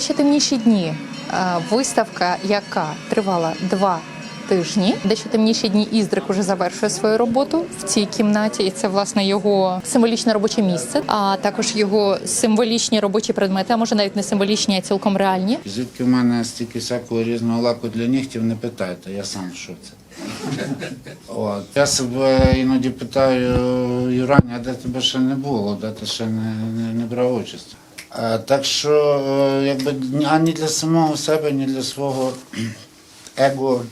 Ще темніші дні? Е, Виставка, яка тривала два тижні. Де ще темніші дні Іздрик уже завершує свою роботу в цій кімнаті, і це власне його символічне робоче місце, а також його символічні робочі предмети, а може навіть не символічні, а цілком реальні. Звідки в мене стільки всякого різного лаку для нігтів, не питайте, я сам в шоці. От. Я себе іноді питаю, Юраня, а де тебе ще не було, де ти ще не, не, не брав участь. Так що, е, якби ані для самого себе, ні для свого его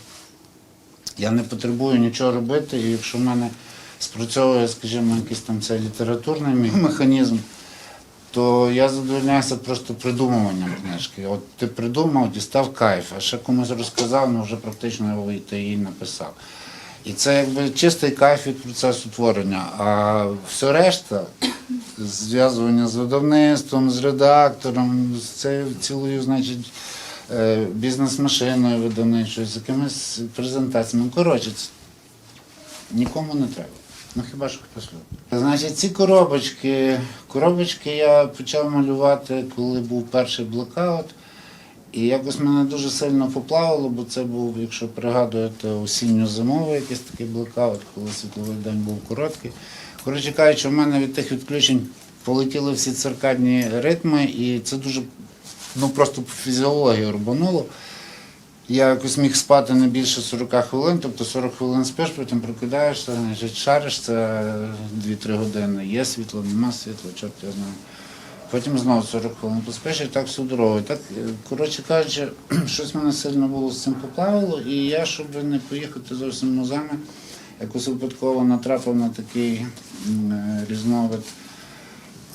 я не потребую нічого робити, і якщо в мене спрацьовує, скажімо, якийсь там цей літературний механізм, то я задовольняюся просто придумуванням книжки. От ти придумав, дістав кайф, а ще комусь розказав, ну вже практично ти її написав. І це якби чистий кайф від процесу творення. А все решта, зв'язування з видавництвом, з редактором, з цією цілою, значить, е, бізнес-машиною видавничою, з якимись презентаціями. Коротше, нікому не треба. Ну хіба що хтось любить. Значить, ці коробочки, коробочки я почав малювати, коли був перший блокаут. І якось мене дуже сильно поплавило, бо це був, якщо пригадуєте, осінньо-зимовий якийсь такий блокаут, коли світловий день був короткий. Коротше кажучи, в мене від тих відключень полетіли всі циркадні ритми, і це дуже ну, просто по фізіології рубануло. Я якось міг спати не більше 40 хвилин, тобто 40 хвилин спиш, потім прокидаєшся, значить, шариш це 2-3 години. Є світло, нема світла, чорт я знаю. Потім знову 40 хвилин поспиш так всю дорогу. Так, е, коротше кажучи, щось мене сильно було з цим поплавило, і я, щоб не поїхати зовсім музами, якось випадково натрапив на такий е, різновид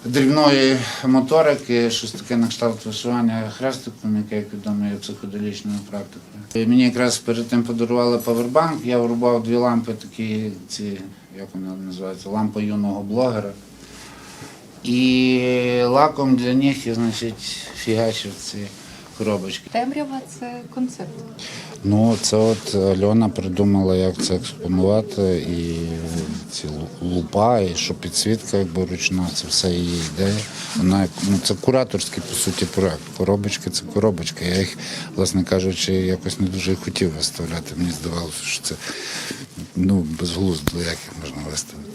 дрібної моторики, щось таке на кшталт вишивання хрестиком, яке як відомо є психоделічною практикою. І мені якраз перед тим подарували павербанк, я врубав дві лампи, такі ці, як вони називаються, лампа юного блогера. І лаком для них я, значить, фігачив ці коробочки. Темрява це концепт. Ну, це от Альона придумала, як це експонувати, і ці лупа, і що підсвітка якби ручна, це все її ідея. Вона ну, це кураторський, по суті, проект. Коробочки це коробочки. Я їх, власне кажучи, якось не дуже хотів виставляти. Мені здавалося, що це ну, безглуздо, як їх можна виставити.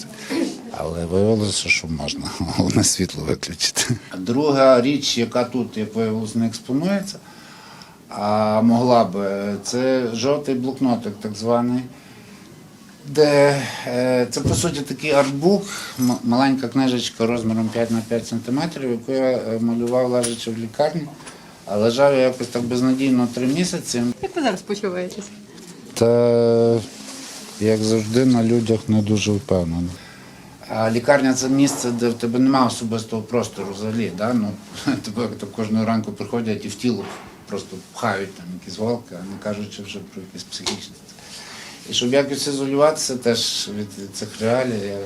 Але виявилося, що можна, головне світло виключити. Друга річ, яка тут, як виявилося, не експонується, а могла би, це жовтий блокнотик, так званий, де е, це по суті такий артбук, маленька книжечка розміром 5 на 5 см, яку я е, малював лежачи в лікарні. А лежав я якось так безнадійно три місяці. Як ви зараз почуваєтесь? Та як завжди на людях не дуже впевнений. А лікарня це місце, де в тебе немає особистого простору взагалі. Да? Ну, тебе то кожного ранку приходять і в тіло просто пхають там якісь голки, а не кажучи вже про якісь психічні. І щоб якось ізолюватися теж від цих реалій, я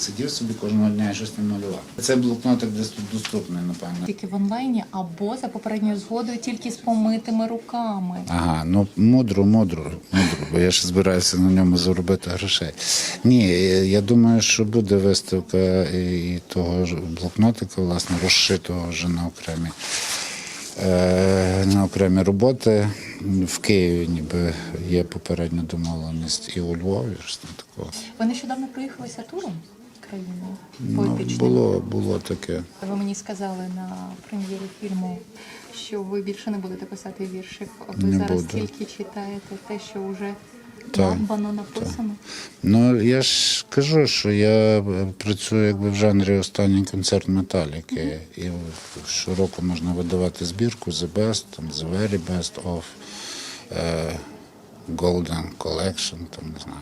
сидів собі кожного дня і щось там малював. Цей блокнотик десь тут доступний, напевно. Тільки в онлайні або за попередньою згодою тільки з помитими руками. Ага, ну мудро, мудро, мудро, бо я ще збираюся на ньому заробити грошей. Ні, я думаю, що буде виставка і того ж блокнотика, власне, розшитого вже на окремі, е, на окремі роботи. В Києві ніби є попередня домовленість і у Львові, щось там такого. Ви нещодавно проїхалися туром країною Ну, було, було таке. Ви мені сказали на прем'єрі фільму, що ви більше не будете писати віршів. Ви Не зараз буду. тільки читаєте те, що вже Так, надбано написано. Ну, я ж кажу, що я працюю якби в жанрі останній концерт металіки. І щороку можна видавати збірку The Best, там, The Very Best of е, Golden Collection, там не знаю.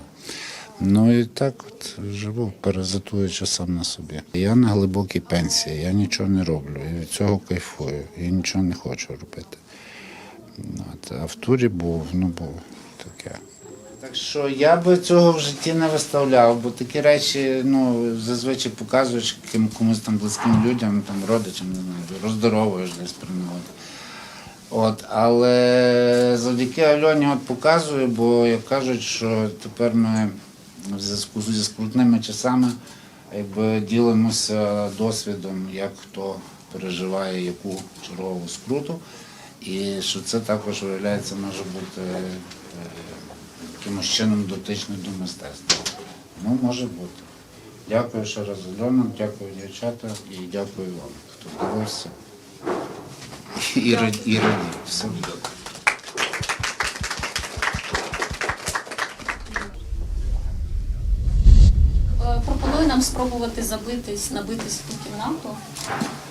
Ну і так от живу, паразитуючи сам на собі. Я на глибокій пенсії, я нічого не роблю. І від цього кайфую. І нічого не хочу робити. От, а в турі був, ну був таке. Так що я би цього в житті не виставляв, бо такі речі ну, зазвичай показуєш комусь там близьким людям, там, родичам, не знаю, роздоровуєш десь при. От, але завдяки Альоні от показую, бо як кажуть, що тепер ми в зв'язку зі скрутними часами якби, ділимося досвідом, як хто переживає яку чергову скруту. І що це також виявляється може бути е, якимось чином дотичний до мистецтва. Ну, може бути. Дякую ще раз, Альона, дякую дівчата і дякую вам, хто дивився. І, раді- радів. Все буде. Е, Нам спробувати забитись, набитись в ту кімнату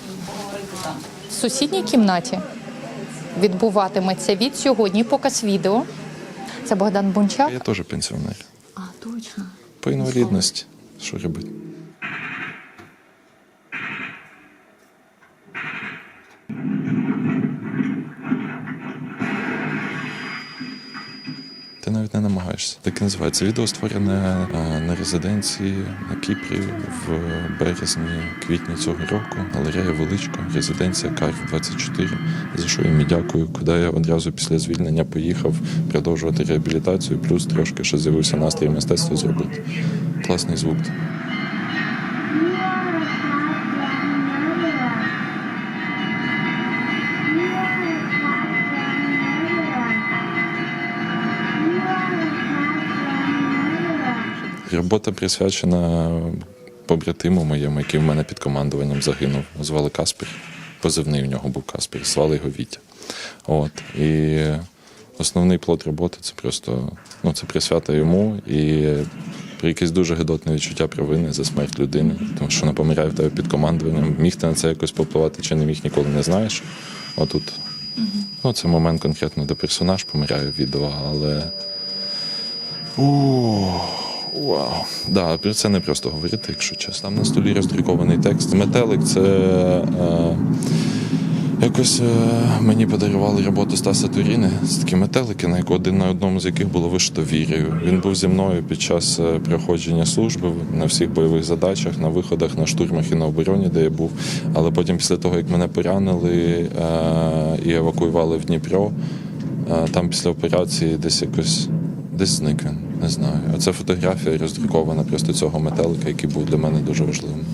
і поговорити там. В сусідній кімнаті відбуватиметься від сьогодні показ відео. Це Богдан Бунчак. Я теж пенсіонер. А, точно. По інвалідності. Що робити? Ти навіть не намагаєшся. Так і називається. Відео створене е, на резиденції на Кіпрі в березні, квітні цього року. Галерея Величко, резиденція Карф 24. За що їм і дякую, куди я одразу після звільнення поїхав продовжувати реабілітацію, плюс трошки ще з'явився настрій мистецтва зробити. Класний звук. Робота присвячена побратиму моєму, який в мене під командуванням загинув. Звали Каспір. Позивний у нього був Каспір, звали його Вітя. От. І основний плод роботи це просто ну, це присвята йому і про якесь дуже гидотне відчуття провини за смерть людини, тому що вона помирає в тебе під командуванням. Міг ти на це якось попливати чи не міг, ніколи не знаєш. Отут. Ну, це момент конкретно, де персонаж помирає в відео, але. О, вау. Да, про це не просто говорити, якщо чесно. Там на столі роздрукований текст. Метелик це. Е, якось е, мені подарували роботу Стаса Туріни. Це такі метелики, на яку один на одному з яких було вишито вірою. Він був зі мною під час е, проходження служби на всіх бойових задачах, на виходах, на штурмах і на обороні, де я був. Але потім, після того, як мене поранили е, і евакуювали в Дніпро, е, там після операції десь якось десь зникне. Не знаю. Оце фотографія роздрукована просто цього метелика, який був для мене дуже важливим.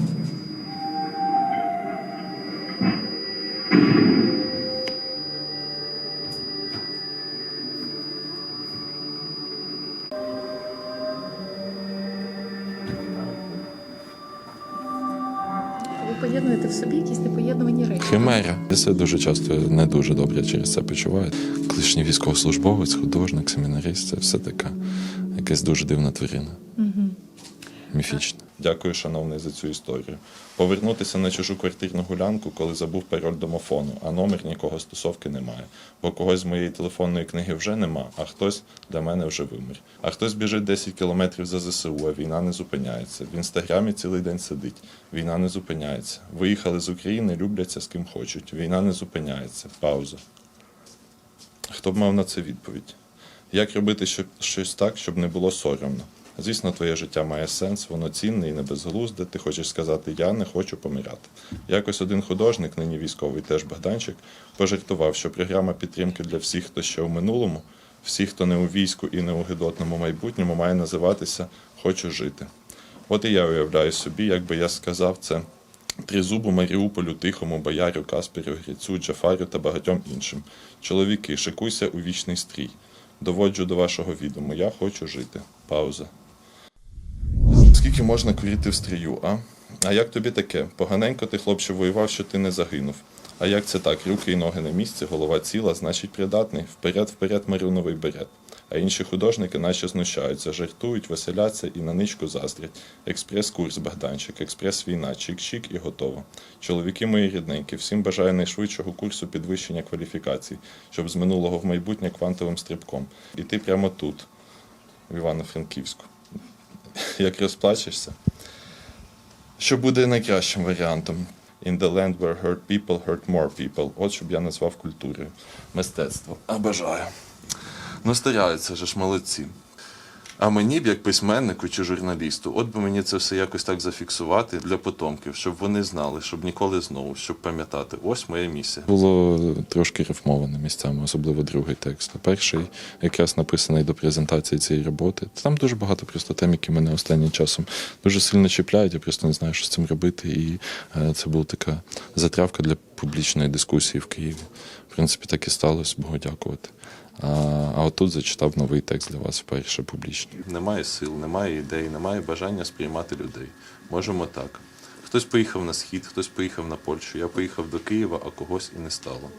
Непоєднувані речі. Химера. Я себе дуже часто не дуже добре через це почуваю. Колишній військовослужбовець, художник, семінарист це все така якась дуже дивна тварина. Міфічна. Дякую, шановний, за цю історію. Повернутися на чужу квартирну гулянку, коли забув пароль домофону, а номер нікого стосовки немає. Бо когось з моєї телефонної книги вже нема, а хтось для мене вже вимер. А хтось біжить 10 кілометрів за ЗСУ, а війна не зупиняється. В інстаграмі цілий день сидить. Війна не зупиняється. Виїхали з України, любляться з ким хочуть. Війна не зупиняється. Пауза. Хто б мав на це відповідь? Як робити щось так, щоб не було соромно? Звісно, твоє життя має сенс, воно цінне і не безглузде. Ти хочеш сказати, я не хочу помирати. Якось один художник, нині військовий, теж Богданчик, пожартував, що програма підтримки для всіх, хто ще в минулому, всіх, хто не у війську і не у гидотному майбутньому, має називатися Хочу жити. От і я уявляю собі, як би я сказав це Тризубу Маріуполю, Тихому, Боярю, Каспірю, Грицю, Джафарю та багатьом іншим. Чоловіки, шикуйся у вічний стрій. Доводжу до вашого відому. Я хочу жити. Пауза. Скільки можна курити в стрію, а? А як тобі таке? Поганенько ти, хлопче, воював, що ти не загинув. А як це так? Руки і ноги на місці, голова ціла, значить придатний. Вперед, вперед, марюновий берет. А інші художники наче знущаються, жартують, веселяться і на ничку заздрять. Експрес-курс Богданчик, експрес-війна, чик-чик і готово. Чоловіки мої рідненькі, всім бажаю найшвидшого курсу підвищення кваліфікацій, щоб з минулого в майбутнє квантовим стрибком. І ти прямо тут, в Івано-Франківську. Як розплачешся? Що буде найкращим варіантом? In the land where hurt people hurt more people. От щоб я назвав культурою. Мистецтво. А бажаю. Ну, стараються же ж молодці. А мені б як письменнику чи журналісту, от би мені це все якось так зафіксувати для потомків, щоб вони знали, щоб ніколи знову, щоб пам'ятати. Ось моя місія. Було трошки рифмоване місцями, особливо другий текст. Перший якраз написаний до презентації цієї роботи. Там дуже багато просто тем, які мене останнім часом дуже сильно чіпляють. Я просто не знаю, що з цим робити. І е, це була така затравка для публічної дискусії в Києві. Принципі, так і сталося, Богу дякувати. А, а отут зачитав новий текст для вас вперше публічно. Немає сил, немає ідей, немає бажання сприймати людей. Можемо так. Хтось поїхав на схід, хтось поїхав на Польщу. Я поїхав до Києва, а когось і не стало.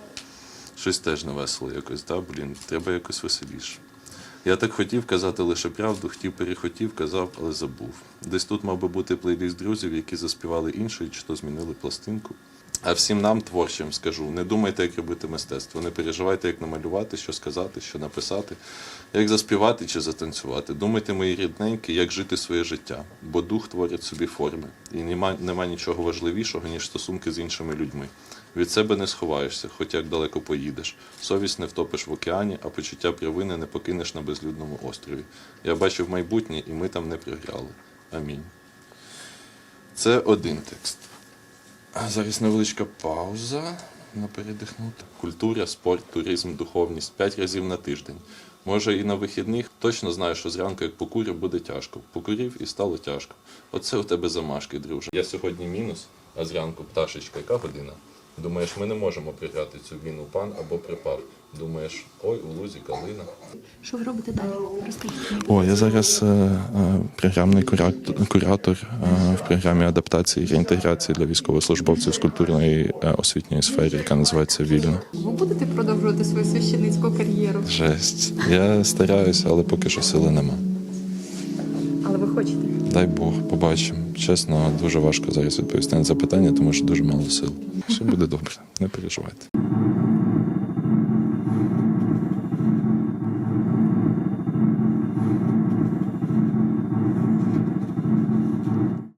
Щось теж не весело якось, да, блін, треба якось веселіше. Я так хотів казати лише правду, хотів перехотів, казав, але забув. Десь тут мав би бути плейліст друзів, які заспівали іншої, чи то змінили пластинку. А всім нам, творчим, скажу: не думайте, як робити мистецтво, не переживайте, як намалювати, що сказати, що написати, як заспівати чи затанцювати. Думайте, мої рідненькі, як жити своє життя, бо дух творить собі форми, і нема, нема нічого важливішого, ніж стосунки з іншими людьми. Від себе не сховаєшся, хоч як далеко поїдеш. Совість не втопиш в океані, а почуття провини не покинеш на безлюдному острові. Я бачив майбутнє, і ми там не програли. Амінь. Це один текст. Зараз невеличка пауза на передихнути. Культура, спорт, туризм, духовність п'ять разів на тиждень. Може і на вихідних. Точно знаю, що зранку, як покурю, буде тяжко. Покурів і стало тяжко. Оце у тебе замашки, друже. Я сьогодні мінус, а зранку пташечка, яка година? Думаєш, ми не можемо приграти цю війну пан або припав. Думаєш, ой, у лузі калина. Що ви робите далі? Розкажіть. О, я зараз е, е, програмний куратор, куратор е, в програмі адаптації і реінтеграції для військовослужбовців з культурної е, освітньої сфери, яка називається Вільно. Ви будете продовжувати свою священницьку кар'єру, Жесть. Я стараюся, але поки що сили нема. але ви хочете. Дай Бог, побачимо. Чесно, дуже важко зараз відповісти на це питання, тому що дуже мало сил. Все буде добре, не переживайте.